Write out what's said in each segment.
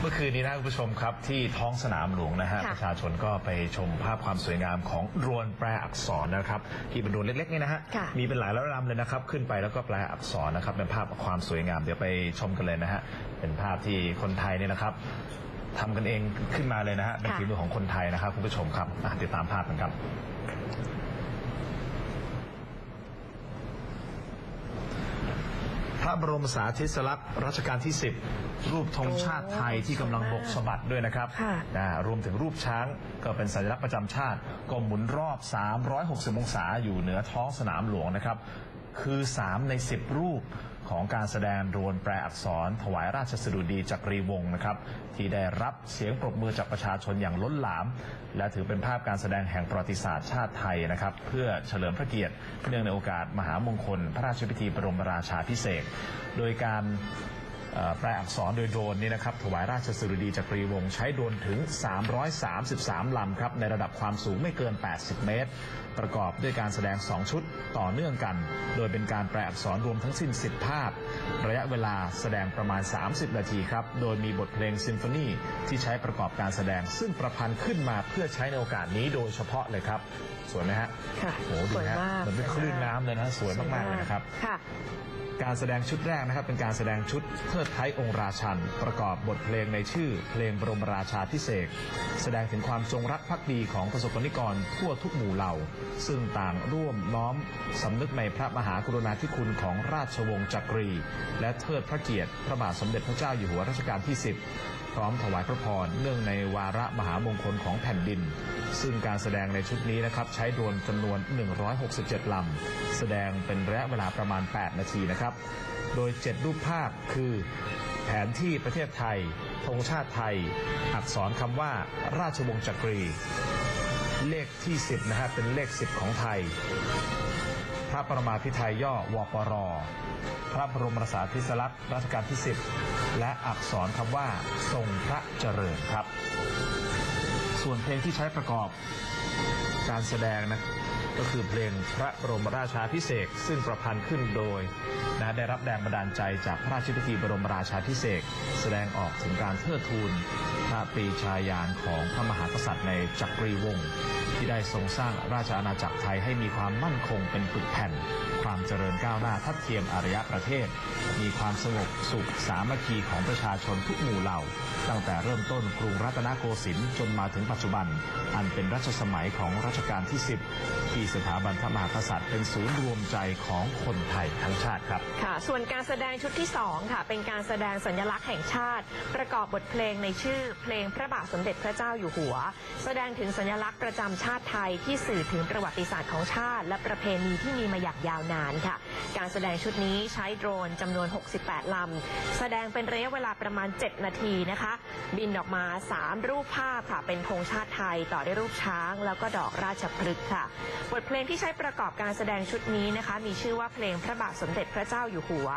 เมื่อคืนนี้นะคุณผู้ชมครับที่ท้องสนามหลวงนะฮะค่ะประชาชนก็ไปชมภาพความสวยงามของรวนแปลอักษรนะครับที่เป็นรวนเล็กๆนี่นะฮะค่ะ มีเป็นหลายร้อยลำเลยนะครับ ขึ้นไปแล้วก็แปลอักษรนะครับเป็นภาพความสวยงามเดี๋ยวไปชมกันเลยนะฮะเป็นภาพที่คนไทยเนี่ยนะครับทำกันเองขึ้นมาเลยนะฮะเป็นค่ะฝีมือของคนไทยนะครับคุณผู้ชมครับอะติดตามภาพกันครับ พระบรมสาธิสลักษณ์รัชกาลที่ 10 รูปธงชาติไทยที่กำลังบกสะบัดด้วยนะครับค่ะ อ่ารวมถึงรูปช้างก็เป็นสัญลักษณ์ประจำชาติก็หมุนรอบ 360 องศาอยู่เหนือท้องสนามหลวงนะครับ คือ 3 ใน 10 รูป ของการแสดงรวนแปลอักษร ถวายราชสดุดีจากรีวงศ์นะครับที่ได้รับเสียงปรบมือจากประชาชนอย่างล้นหลาม และถือเป็นภาพการแสดงแห่งประวัติศาสตร์ชาติไทยนะครับ เพื่อเฉลิมพระเกียรติเนื่องในโอกาสมหามงคล พระราชพิธีบรมราชาพิเศษโดยการ แปลอักษรโดยโดรนนี่นะครับถวายราชสดุดีจากรีวงศ์ใช้โดรนถึง 333 ลำครับในระดับความสูงไม่เกิน 80 เมตร ประกอบด้วยการแสดง 2 ชุดต่อเนื่องกัน โดยเป็นการแปลอักษรรวมทั้งสิ้น 10 ภาพ ระยะเวลาแสดงประมาณ 30 นาทีครับ โดยมีบทเพลงซิมโฟนีที่ใช้ประกอบการแสดง ซึ่งประพันธ์ขึ้นมาเพื่อใช้ในโอกาสนี้โดยเฉพาะเลยครับสวยไหมฮะค่ะโอ้โหดูสวยนะฮะมากเหมือนเป็นคลื่นน้ำเลยนะสวยมากๆเลยนะครับค่ะการแสดงชุดแรกนะครับเป็นการแสดงชุดเทิดไทยองค์ราชัน ประกอบบทเพลงในชื่อเพลงบรมราชาพิเศษแสดงถึงความจงรักภักดีของประสบกนิกรทั่วทุกหมู่เหล่า ซึ่งต่างร่วมน้อมสำนึกในพระมหากรุณาธิคุณของราชวงศ์จักรี และเทิดพระเกียรติพระบาทสมเด็จพระเจ้าอยู่หัวรัชกาลที่ 10 พร้อมถวายพระพรเนื่องในวาระมหามงคลของแผ่นดิน ซึ่งการแสดงในชุดนี้นะครับใช้โดรนจำนวน 167 ลำ แสดงเป็นระยะเวลาประมาณ 8 นาทีนะครับ โดย 7 รูปภาพคือ แผนที่ประเทศไทยธงชาติไทย อักษรคำว่าราชวงศ์จักรี เลขที่ 10 นะฮะเป็นเลข 10 ของไทย พระประมาพิไทยย่อวปร พระบรมราชาธิสลักษณ์รัชกาลที่ 10 และอักษรคำว่าทรงพระเจริญครับ ส่วนเพลงที่ใช้ประกอบการแสดงนะ ก็คือเพลงพระบรมราชาพิเศษซึ่งประพันธ์ขึ้นโดยนะได้รับแรงบันดาลใจจากพระราชพิธีบรมราชาพิเศษแสดงออกถึงการเทิดทูนพระปรีชาญาณของพระมหากษัตริย์ในจักรีวงศ์ที่ได้ทรงสร้างราชอาณาจักรไทยให้มีความมั่นคงเป็นปึกแผ่น ความเจริญก้าวหน้าทัดเทียมอารยประเทศ มีความสงบสุขสามัคคีของประชาชนทุกหมู่เหล่า ตั้งแต่เริ่มต้นกรุงรัตนโกสินทร์จนมาถึงปัจจุบัน อันเป็นรัชสมัยของรัชกาลที่ 10ที่สถาบันพระมหากษัตริย์ เป็นศูนย์รวมใจของคนไทยทั้งชาติครับค่ะ ส่วนการแสดงชุดที่ 2 ค่ะ เป็นการแสดงสัญลักษณ์แห่งชาติ ประกอบบทเพลงในชื่อ เพลงพระบาทสมเด็จพระเจ้าอยู่หัว แสดงถึงสัญลักษณ์ประจำชาติไทยที่สื่อถึงประวัติศาสตร์ของชาติ และประเพณีที่มีมาอย่างยาวนานค่ะ การแสดงชุดนี้ใช้โดรนจำนวน 68 ลำ แสดงเป็นระยะเวลาประมาณ 7 นาทีนะคะ บินออกมา 3 รูปภาพค่ะ เป็นธงชาติไทยต่อด้วยรูปช้าง แล้วก็ดอกราชพฤกษ์ค่ะบทเพลงที่ใช้ประกอบการแสดงชุดนี้นะคะ มีชื่อว่าเพลงพระบาทสมเด็จพระเจ้าอยู่หัว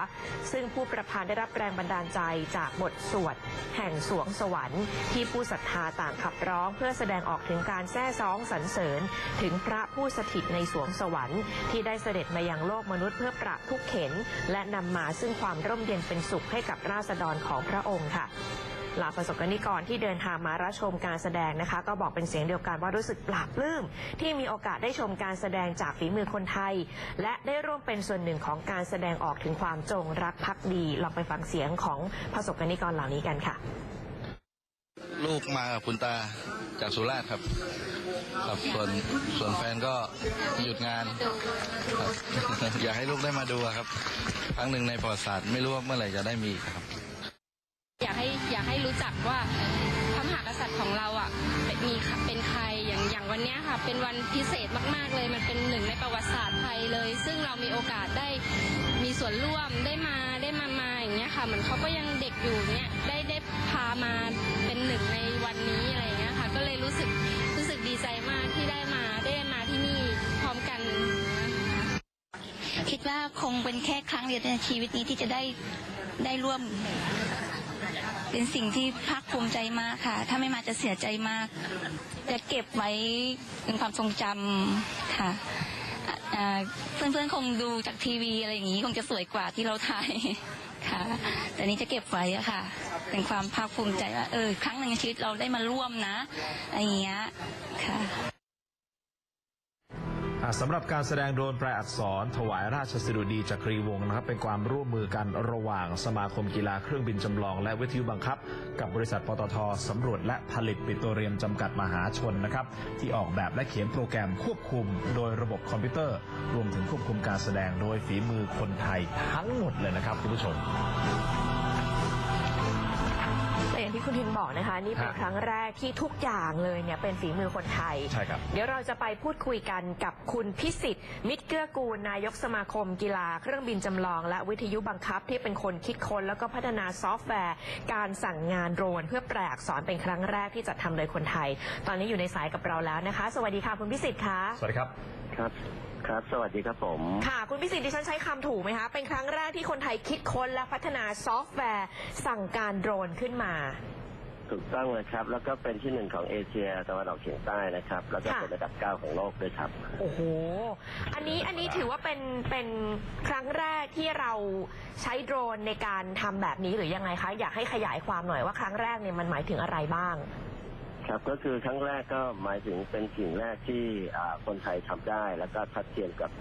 ซึ่งผู้ประพันธ์ได้รับแรงบันดาลใจจากบทสวด แห่งสวงสวรรค์ ที่ผู้ศรัทธาต่างขับร้อง เพื่อแสดงออกถึงการแซ่ซ้องสรรเสริญ ถึงพระผู้สถิตในสวงสวรรค์ ที่ได้เสด็จมายังโลกมนุษย์เพื่อปราบทุกข์เข็น และนำมาซึ่งความร่มเย็นเป็นสุขให้กับราษฎรของพระองค์ค่ะ เหล่าประสบกนิกรที่เดินทางมารับชมการแสดงนะคะ ก็บอกเป็นเสียงเดียวกันว่ารู้สึกปลาบปลื้มที่มีโอกาสได้ชมการแสดงจากฝีมือคนไทย และได้ร่วมเป็นส่วนหนึ่งของการแสดงออกถึงความจงรักภักดีลองไปฟังเสียงของประสบกนิกรเหล่านี้กันค่ะ ลูกมากับคุณตาจากสุราษฎร์ครับครับส่วนส่วนแฟนก็หยุดงานครับอยากให้ลูกได้มาดูครับ ครั้งหนึ่งในประวัติศาสตร์ไม่รู้ว่าเมื่อไหร่จะได้มีครับ ให้รู้จักว่าพระมหากษัตริย์ของเราอะเป็นมีเป็นใครอย่างอย่างวันเนี้ยค่ะ เป็นวันพิเศษมาก ๆ เลย มันเป็นหนึ่งในประวัติศาสตร์ไทยเลย ซึ่งเรามีโอกาสได้มีส่วนร่วมได้มาได้มามาอย่างเงี้ยค่ะเหมือนเขาก็ยังเด็กอยู่เนี่ยได้ได้พามาเป็นหนึ่งในวันนี้อะไรอย่างเงี้ยค่ะ ก็เลยรู้สึกรู้สึกดีใจมากที่ได้มาได้มาที่นี่พร้อมกันคิดว่าคงเป็นแค่ครั้งเดียวในชีวิตนี้ที่จะได้ได้ร่วม เป็นสิ่งที่ภาคภูมิใจมากค่ะ ถ้าไม่มาจะเสียใจมาก จะเก็บไว้เป็นความทรงจำค่ะเพื่อนๆคงดูจากทีวีอะไรอย่างนี้คงจะสวยกว่าที่เราถ่ายค่ะ แต่นี้จะเก็บไว้อะค่ะ เป็นความภาคภูมิใจว่าเออครั้งหนึ่งในชีวิตเราได้มาร่วมนะอะไรอย่างเงี้ยค่ะ สำหรับการแสดงโดรนแปลอักษร ถวายราชสดุดีจักรีวงศ์นะครับ เป็นความร่วมมือกันระหว่างสมาคมกีฬาเครื่องบินจำลอง และวิทยุบังคับ กับบริษัทปตทสำรวจและผลิตปิโตรเลียมจำกัดมหาชนนะครับ ที่ออกแบบและเขียนโปรแกรมควบคุม โดยระบบคอมพิวเตอร์ รวมถึงควบคุมการแสดงโดยฝีมือคนไทยทั้งหมดเลยนะครับคุณผู้ชมแต่อย่างที่ คุณทินบอกนะคะ นี่เป็นฮะ ครั้งแรกที่ทุกอย่างเลยเนี่ยเป็นฝีมือคนไทย ใช่ครับ เดี๋ยวเราจะไปพูดคุยกันกับคุณพิสิทธิ์ มิตรเกื้อกูล นายกสมาคมกีฬา เครื่องบินจำลอง และวิทยุบังคับที่เป็นคนคิดค้นแล้วก็พัฒนาซอฟต์แวร์ การสั่งงานโดรน เพื่อแปลอักษรเป็นครั้งแรกที่จัดทำโดยคนไทย ตอนนี้อยู่ในสายกับเราแล้วนะคะ สวัสดีค่ะคุณพิสิทธิ์คะ สวัสดีครับ ครับ ครับ สวัสดีครับผม ค่ะ คุณพิสิทธิ์ดิฉันใช้คำถูกไหมคะ เป็นครั้งแรกที่คนไทยคิดค้นและพัฒนาซอฟต์แวร์ สั่งการโดรนขึ้นมา ถูกต้องเลยครับ แล้วก็เป็นที่หนึ่งของเอเชียตะวันออกเฉียงใต้นะครับ แล้วก็ค่ะ เป็นระดับเก้าของโลกด้วยครับ โอ้โห อันนี้อันนี้ถือว่าเป็นเป็นครั้งแรกที่เราใช้โดรนในการทำแบบนี้หรือยังไงคะ อยากให้ขยายความหน่อยว่าครั้งแรกเนี่ยมันหมายถึงอะไรบ้าง ครับก็คือครั้งแรกก็หมายถึงเป็นสิ่งแรกที่อ่าคนไทยทำได้ แล้วก็ทัดเทียมกับ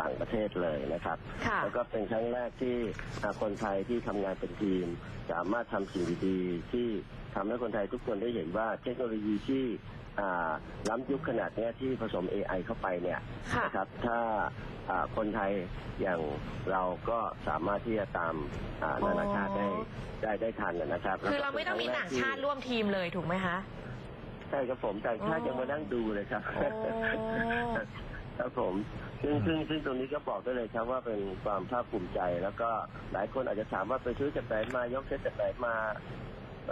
ต่างประเทศเลยนะครับ ค่ะ แล้วก็เป็นครั้งแรกที่อ่าคนไทยที่ทำงานเป็นทีม สามารถทำสิ่งดีๆที่ทำให้คนไทยทุกคนได้เห็นว่าเทคโนโลยีที่อ่าล้ำยุคขนาดเนี้ยที่ผสม AI เข้าไปเนี่ย ค่ะ นะครับถ้าอ่าคนไทยอย่างเราก็สามารถที่จะตามอ่าอ๋อนานาชาติได้ได้ได้ทันนะครับคือเราไม่ต้องมีต่างชาติร่วมทีมเลยถูกไหมคะ ใช่ครับผมต่างชาติอ๋อยังมานั่งดูเลยครับโอ้ครับผม ซึ่งซึ่งซึ่งตรงนี้ก็บอกได้เลยครับว่าเป็นความภาคภูมิใจ แล้วก็หลายคนอาจจะถามว่าไปซื้อจากไหนมายกเซตจากไหนมา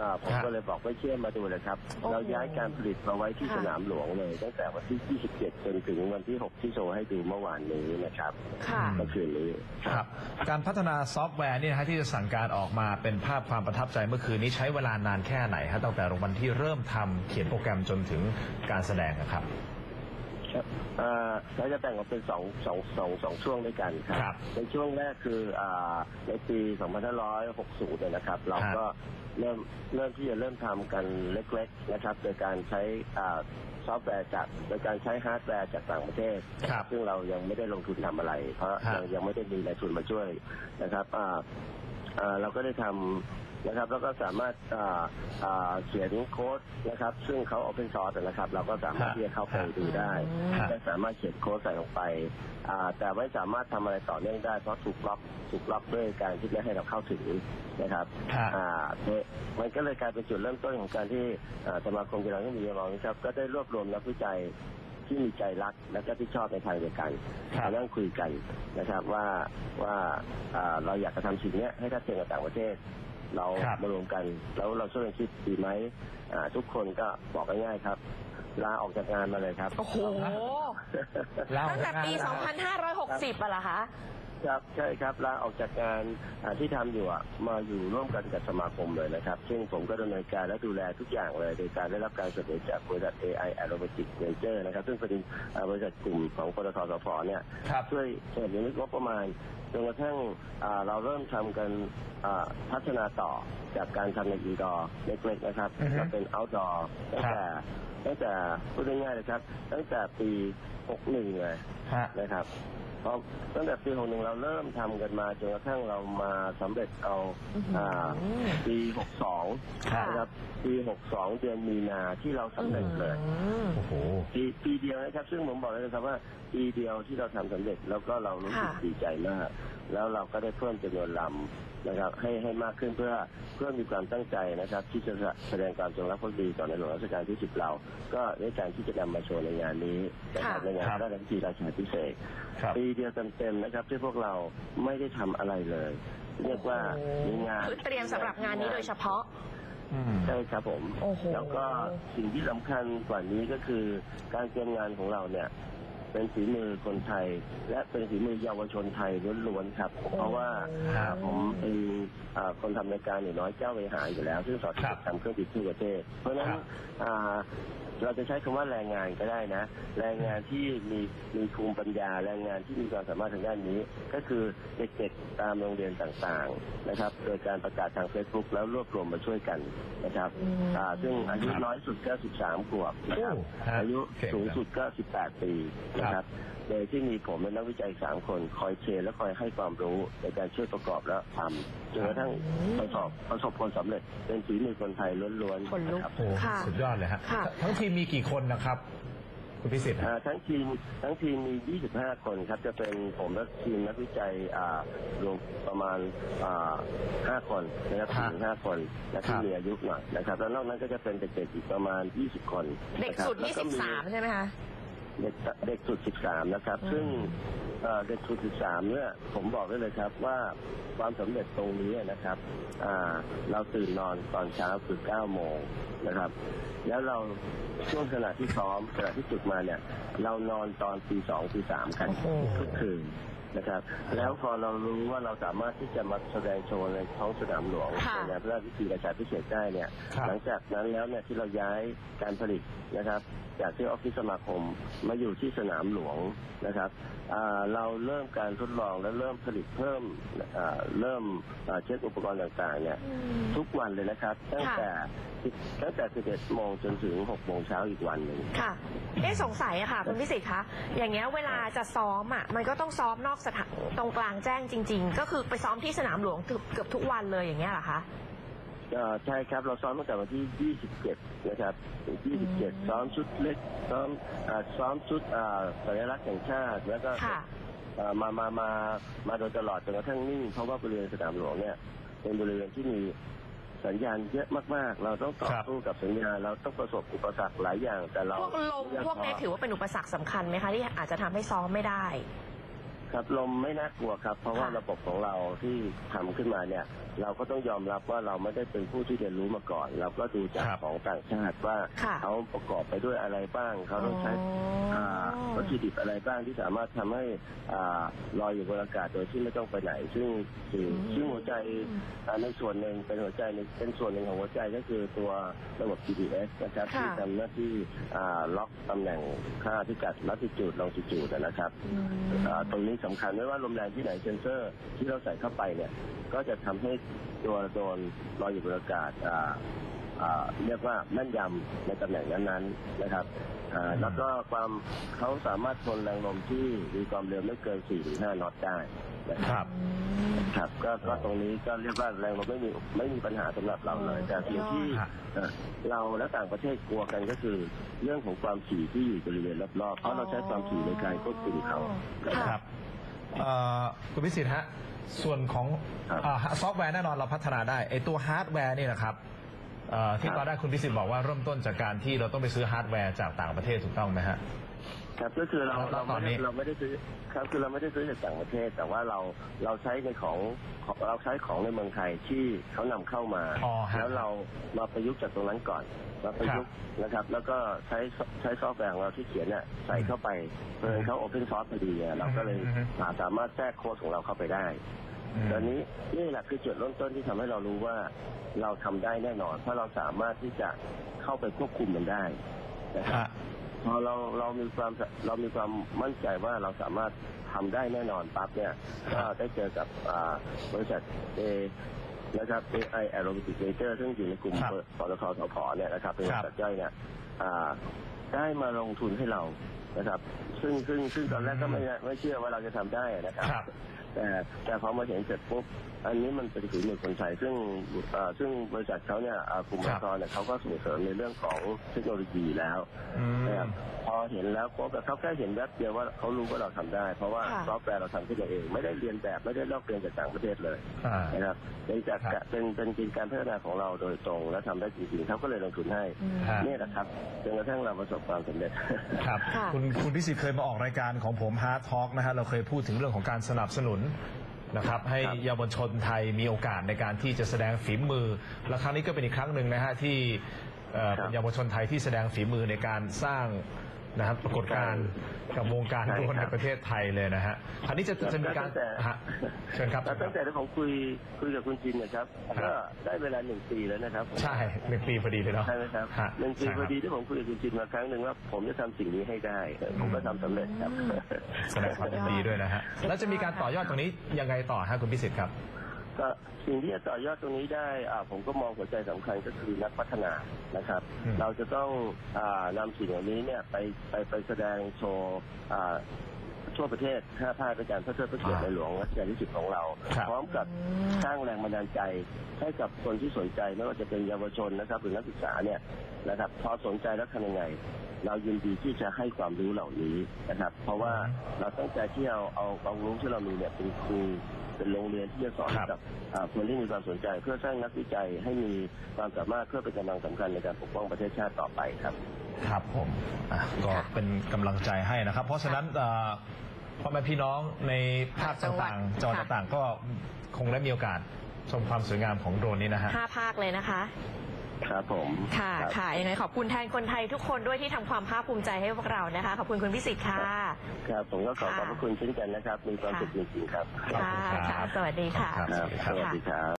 อ่าผมครับก็เลยบอกไม่เชื่อมาดูเลยครับ โอ้โห เราย้ายการผลิตมาไว้ที่ค่ะ สนามหลวงเลย ตั้งแต่วันที่ 27 จนถึงวันที่ 6 ที่โชว์ให้ดูเมื่อวานนี้นะครับค่ะ เมื่อคืนนี้ครับ การพัฒนาซอฟต์แวร์เนี่ยนะฮะที่จะสั่งการออกมาเป็นภาพความประทับใจเมื่อคืนนี้ใช้เวลานานแค่ไหนฮะตั้งแต่วันที่เริ่มทำเขียนโปรแกรมจนถึงการแสดงนะครับครับเอ่อเราจะแบ่งออกเป็นสองสองสองสองช่วงด้วยกันคครัรับในช่วงแรกคืออ่าในปี 2560 เนี่ยนะครับ เราก็เริ่มเริ่มที่จะเริ่มทำกันเล็กๆนะครับ โดยการใช้อ่าซอฟต์แวร์จากโดยการใช้ฮาร์ดแวร์จากต่างประเทศ ครับ ซึ่งเรายังไม่ได้ลงทุนทำอะไร เพราะฮะยังยังไม่ได้มีนายทุนมาช่วยนะครับอ่าอ่าเราก็ได้ทำ นะครับ แล้วก็สามารถอ่าอ่าเขียนโค้ดนะครับ ซึ่งเขาโอเพนซอร์สนะครับ เราก็สามารถที่จะเข้าไปดูได้ฮะและสามารถเขียนโค้ดใส่ลงไปอ่าแต่ไม่สามารถทำอะไรต่อเนื่องได้เพราะถูกล็อกถูกล็อกด้วยการที่ไม่ให้เราเข้าถึงนะครับฮะอ่าเนี่ยมันก็เลยกลายเป็นจุดเริ่มต้นของการที่อ่าสมาคมกีฬาเครื่องบินจำลองนะครับ ก็ได้รวบรวมนักวิจัยที่มีใจรักและก็ที่ชอบในทางเดียวกันครับ มานั่งคุยกันนะครับว่าว่าอ่าเราอยากจะทำสิ่งเนี้ยให้ทัดเทียมกับต่างประเทศ เราครับ มารวมกัน แล้วเราช่วยกันคิดดีไหมอ่าทุกคนก็บอกง่ายๆครับ ลาออกจากงานมาเลยครับ โอ้โหเราตั้งแต่ปี2560อะเหรอคะ ครับใช่ครับลาออกจากงานอ่าที่ทำอยู่อะมาอยู่ร่วมกันกับสมาคมเลยนะครับ ซึ่งผมก็ดำเนินการและดูแลทุกอย่างเลย โดยการได้รับการสนับสนุนจากบริษัท AI Aerobatic Venture นะครับ ซึ่งเป็นอ่าบริษัทกลุ่มของปตทสพเนี่ย ครับ ช่วยสนับสนุนงบประมาณ จนกระทั่งอ่าเราเริ่มทำกันอ่าพัฒนาต่อจากการทำในอินดอร์เล็กๆนะครับอือฮึมาเป็นเอาท์ดอร์ตั้งแต่ตั้งแต่พูดง่ายๆเลยครับ ตั้งแต่ปี 61 เลยฮะนะครับเพ ราะตั้งแต่ปี61เราเริ่มทำกันมาจนกระทั่งเรามาสำเร็จเอาอื้อหืออ่าปี62ค่ะนะครับปี62เดือนมีนาที่เราสำเร็จเลยอืมโอ้โห ปีปีเดียวนะครับ ซึ่งผมบอกเลยนะครับว่าปีเดียวที่เราทำสำเร็จแล้วก็เรารู้สึกค่ะ ดีใจมากแล้วเราก็ได้เพิ่มจำนวนลำนะครับให้ให้มากขึ้นเพื่อเพื่อมีความตั้งใจนะครับ ที่จะแสดงความจงรักภักดีต่อในหลวงรัชกาลที่สิบเรา ก็ในการที่จะนำมาโชว์ในงานนี้นะครับค่ะในงานครับพระราชพิธีราชาพิเศษกครับปีเดียวเต็มๆนะครับ ที่พวกเราไม่ได้ทำอะไรเลย เรียกว่ามีงานคือเตรียมสำหรับงานนี้โดยเฉพาะอืมใช่ครับผมโอ้โหแล้วก็สิ่งที่สำคัญกว่านี้ก็คือการเตรียมงานของเราเนี่ย เป็นฝีมือคนไทย และเป็นฝีมือเยาวชนไทยล้วนๆครับ เพราะว่าครับผมเป็นอ่าคนทำรายการหนูน้อยเจ้าเวหาอยู่แล้ว ซึ่งสอนครับทำเครื่องบินทั่วประเทศ เพราะฉะนั้นครับอ่า เราจะใช้คำว่าแรงงานก็ได้นะ แรงงานที่มีมีภูมิปัญญา แรงงานที่มีความสามารถทางด้านนี้ ก็คือเด็กๆตามโรงเรียนต่างๆนะครับ โดยการประกาศทาง Facebook แล้วรวบรวมมาช่วยกันนะครับอืมอ่าซึ่งอายุน้อยสุดก็ 13 ขวบนะครับโอ้ฮะอายุเก่งสูงจังสุดก็ 18 ปีนะครับ โดยที่มีผมและนักวิจัย3คนคอยเชร์และคอยให้ความรู้ในการช่วยประกอบและทำจนกระทั่งประสบประสบผลสำเร็จเป็นฝีมือคนไทยล้วนๆขนลุก นะครับ โอ้ค่ะสุดยอดเลยฮะค่ะ ทั้งทีมมีกี่คนนะครับ คุณพิสิทธิ์ฮะ อ่าทั้งทีมทั้งทีมมี 25 คนครับ จะเป็นผมและทีมนักวิจัยอ่ารวมประมาณอ่า5คนนะครับครับถึง5คนและครัที่บ มีอายุหน่อยนะครับ แล้วนอกนั้นก็จะเป็นเด็กๆอีกประมาณ 20 คนเด็กนะครับสุดนี่แล้วสิบมี สามใช่ไหมคะ เด็กเด็กสุด 13 นะครับอืมซึ่งเอ่อเด็กสุด 13 เนี่ยผมบอกได้เลยครับว่าความสำเร็จตรงนี้นะครับอ่าเราตื่นนอนตอนเช้าคือ 9 โมงนะครับ แล้วเราช่วงขณะที่ซ้อมขณะที่ฝึกมาเนี่ย เรานอนตอนตีสองตีสามกันโอ้โห ทุกคืน นะครับ แล้วพอเรารู้ว่าเราสามารถที่จะมาแสดงโชว์ในท้องสนามหลวงค่ะในงานพระราชพิธีราชาพิเศษกได้เนี่ย ครับ หลังจากนั้นแล้วเนี่ยที่เราย้ายการผลิตนะครับ จากที่ออฟฟิศสมาคมมาอยู่ที่สนามหลวงนะครับอ่าเราเริ่มการทดลองและเริ่มผลิตเพิ่มอ่าเริ่มอ่าเช็คอุปกรณ์ต่างๆเนี่ยทุกวันเลยนะครับ ตั้งแต่10ตั้งแต่ 11 โมงจนถึง 6 โมงเช้าอีกวันหนึ่ง ค่ะ เอ๊ะสงสัยอะค่ะคุณพิสิทธิ์คะ อย่างเงี้ยเวลาจะซ้อมอะมันก็ต้องซ้อมนอกสถานตรงกลางแจ้งจริง ๆ ก็คือไปซ้อมที่สนามหลวงเกือบเกือบทุกวันเลยอย่างเงี้ยเหรอคะอ่าใช่ครับเราซ้อมตั้งแต่วันที่ 27 นะครับอืม27 ซ้อมชุดเล็ก ซ้อมอ่าซ้อมชุดอ่าสัญลักษณ์แห่งชาติ แล้วก็ค่ะ อ่ามามามามาโดยตลอดจนกระทั่งนิ่งเพราะว่าบริเวณสนามหลวงเนี่ย เป็นบริเวณที่มีสัญญาณเยอะมากๆ เราต้องต่อครับ สู้กับสัญญาณเราต้องประสบอุปสรรคหลายอย่างแต่เราพวกลมยังพวกเนี้ยพอถือว่าเป็นอุปสรรคสำคัญไหมคะที่อาจจะทำให้ซ้อมไม่ได้ ครับลมไม่น่ากลัวครับ เพราะว่าค่ะระบบของเราที่ทำขึ้นมาเนี่ย เราก็ต้องยอมรับว่าเราไม่ได้เป็นผู้ที่เรียนรู้มาก่อน เราก็ดูจากครับของต่างชาติว่าค่ะเขาประกอบไปด้วยอะไรบ้าง เขาต้องใช้อ่าวัตถุดิบอะไรบ้างที่สามารถทำให้อ่าลอยอยู่บนอากาศโดยที่ไม่ต้องไปไหน ซึ่งซึ่งอืมซึ่งหัวใจอ่าในส่วนหนึ่งเป็นหัวใจในเป็นส่วนหนึ่งของหัวใจก็คือตัวระบบ GPS นะครับค่ะที่ทำหน้าที่อ่าล็อกตำแหน่งค่าพิกัดลัติจูดลองจิจูดนะครับอืมอ่าตรงนี้สำคัญไม่ว่าลมแรงที่ไหนเซนเซอร์ที่เราใส่เข้าไปเนี่ยก็จะทำให้ตัวโดรนลอยอยู่บนอากาศอ่าอ่าเรียกว่าแม่นยำในตำแหน่งนั้นๆนะครับอ่าแล้วก็ความเขาสามารถทนแรงลมที่มีความเร็วไม่เกิน4-5นอตได้นะคครับรับ ครับก็ก็ตรงนี้ก็เรียกว่าแรงลมไม่มีไม่มีปัญหาสำหรับเราเลย แต่สิ่งที่ฮะเอ่อเราและต่างประเทศกลัวกันก็คือ เรื่องของความถี่ที่อยู่บริเวณรอบๆเพราะเราใช้ความถี่ในการควบคุมเขานะค่ะครับ เอ่อคุณพิสิทธิ์ฮะส่วนของครับเอ่อซอฟต์แวร์แน่นอนเราพัฒนาได้ไอตัวฮาร์ดแวร์นี่นะครับเอ่อที่ครับ ตอนแรกคุณพิสิทธิ์บอกว่าเริ่มต้นจากการที่เราต้องไปซื้อฮาร์ดแวร์จากต่างประเทศถูกต้องไหมฮะ ครับก็คือเราแล้วเราตอนไม่นี้ได้เราไม่ได้ซื้อครับคือเราไม่ได้ซื้อจากต่างประเทศ แต่ว่าเราเราใช้ในของของเราใช้ของในเมืองไทยที่เขานำเข้ามา อ๋อฮะแล้วเรามาประยุกต์จากตรงนั้นก่อนมาประยุกต์นะครับ แล้วก็ใช้ใช้ซอฟต์แวร์ของเราที่เขียนเนี่ยใส่เข้าไปเพื่อเขาโอเพนซอร์สพอดีอะเราก็เลยอืมสามารถแทรกโค้ดของเราเข้าไปได้ อืม ตอนนี้นี่แหละคือจุดเริ่มต้นที่ทำให้เรารู้ว่าเราทำได้แน่นอน เพราะเราสามารถที่จะเข้าไปควบคุมมันได้นะครับ ฮะ พอเราเรามีความเรามีความมั่นใจว่าเราสามารถทำได้แน่นอนปั๊บเนี่ยครัก็บได้เจอกับอ่าบริษัทเอนะครับ AI Aerobatic Nature ซึ่งอยู่ในกลุ่มครับปตทสพเนี่ยนะครับเป็นบริษัทย่อยเนี่ยอ่าได้มาลงทุนให้เรานะครับ ซึ่งซึ่งซึ่งตอนแรกก็ไม่ไม่เชื่อว่าเราจะทำได้นะครับครับ แต่แต่พอมาเห็นเสร็จปุ๊บอันนี้มันเป็นฝีมือคนไทยซึ่งเอ่อซึ่งบริษัทเขาเนี่ยอ่ากลุ่มครับบริษัทเนี่ยเขาก็ส่งเสริมในเรื่องของเทคโนโลยีแล้วอืมนะครับพอเห็นแล้วก็เขาแค่เห็นแวบเดียวว่าเขารู้ว่าเราทำได้ เพราะว่าค่ะซอฟต์แวร์เราทำขึ้นมาเองไม่ได้เรียนแบบไม่ได้ลอกเรียนจากต่างประเทศเลยอ่านะครับเป็นจากครับเป็นเป็นเป็นการพัฒนาของเราโดยตรงและทำได้จริงๆเขาก็เลยลงทุนให้อืมฮะเนี่ยนะครับจนกระทั่งเราประสบความสำเร็จครับค่ะคุณคุณพิสิทธิ์เคยมาออกรายการของผมฮาร์ดทอ k นะฮะเราเคยพูดถึงเรื่องของการสนับสนุน นะครับให้ครับเยาวชนไทยมีโอกาสในการที่จะแสดงฝีมือ และครั้งนี้ก็เป็นอีกครั้งหนึ่งนะฮะที่เอ่อครับเป็นเยาวชนไทยที่แสดงฝีมือในการสร้าง นะครับปรากฏการณ์กับวงการใช่โดรนคในรับประเทศไทยเลยนะฮะคราวนี้จะจะมีการตั้งแต่ฮะเชิญครับแล้วตั้งแต่ที่ผมคุยคุยกับคุณจินนะครับ ก็ได้เวลาหนึ่งปีแล้วนะครับใช่หนึ่งปีพอดีเลยเนาะใช่ไหมครับฮะหนึ่งปีใช่พคอรับ ดีที่ผมคุยกับคุณจินมาครั้งหนึ่งว่าผมจะทำสิ่งนี้ให้ได้ ผมก็ทำสำเร็จครับ แสดงความยินดีด้วยนะฮะแล้วจะมีการต่อยอดตรงนี้ยังไงต่อฮะคุณพิสิทธิ์ครับ ก็สิ่งที่จะต่อยอดตรงนี้ได้อ่าผมก็มองหัวใจสำคัญก็คือนักพัฒนานะครับอืมเราจะต้องอานำสิ่งเหล่านี้เนี่ยไปไปไปแสดงโชว์อ่า ทั่วประเทศห้าภาคด้วยกันเพื่อเทิดพระเกียรติในหลวงรัชกาลที่สิบของเราครับพร้อมกับสร้างแรงบันดาลใจให้กับคนที่สนใจไม่ว่าจะเป็นเยาวชนนะครับหรือนักศึกษาเนี่ยนะครับพอสนใจแล้วทำยังไง เรายินดีที่จะให้ความรู้เหล่านี้นะครับ เพราะว่าเราตั้งใจที่เอาเอาความรู้ที่เรามีเนี่ยเป็นครูเป็นโรงเรียนที่จะสอนครับกับอ่าคนที่มีความสนใจ เพื่อสร้างนักวิจัยให้มีความสามารถเพื่อเป็นกำลังสำคัญในการปกป้องประเทศชาติต่อไปครับ ครับผมอะก็เป็นกำลังใจให้นะครับ เพราะฉะนั้นเอ่อพ่อแม่พี่น้องในภาคจังหวัดต่างๆจังหวัดค่ะ ต่างๆ ก็คงได้มีโอกาสชมความสวยงามของโดรนนี้นะฮะ ห้าภาคเลยนะคะ ครับผมค่ะ รับ ค่ะ ยังไงขอบคุณแทนคนไทยทุกคนด้วยที่ทำความภาคภูมิใจให้พวกเรานะคะ ขอบคุณคุณพิสิทธิ์ค่ะ ครับ ผมก็ขอขอบพระคุณเช่นกันนะครับ มีความสุขจริงๆครับขอบค่ะคุณครับ ค่ะ สวัสดีค่ะ ครับครับสวัสดีครับ